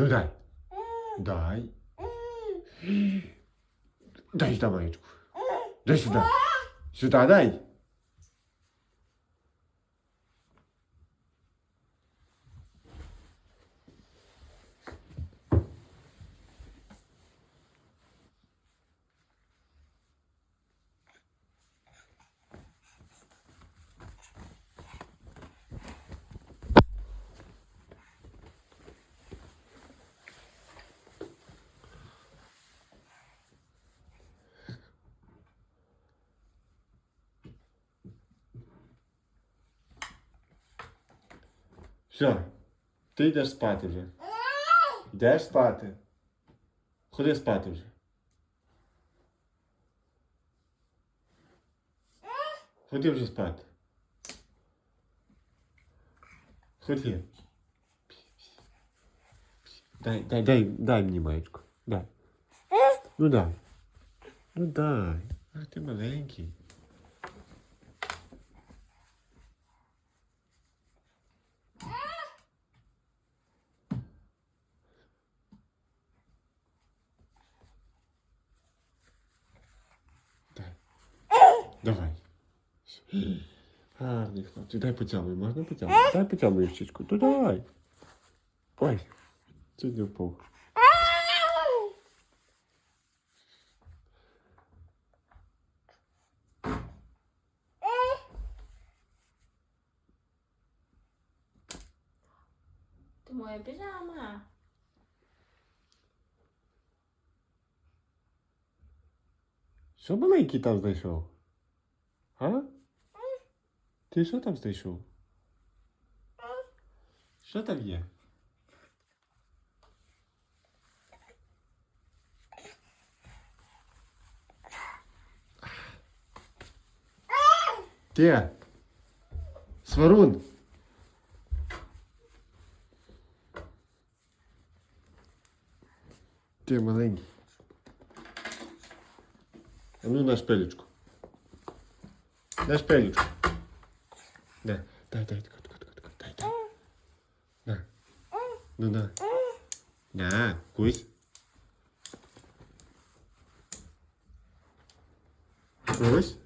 Ну дай. Дай. Дай сюда маечку. Дай сюда. Сюда дай. Все. Ти йдеш спати вже. Йдеш спати. Ходи спати вже. Ходи вже спати. Ходи. Дай, дай, дай, дай мені маєчку. Дай. Ну дай. Ну дай. Ах ти маленький. Дай. Давай. Гарний хлопчик. Дай потямую. Можна потямую? Дай потямую щічку. То давай. Ой. Чуть не впав. Ти моя піжама. Що маленький там знайшов? А? Ти що там знайшов? Що там є? Ти? Сварун? Ти маленький. А ну на шпилечку. На шпилечку. На. Дай, дай, тако, тако, тако, тако, дай, дай. На. Ну на. На, кусь. Кусь.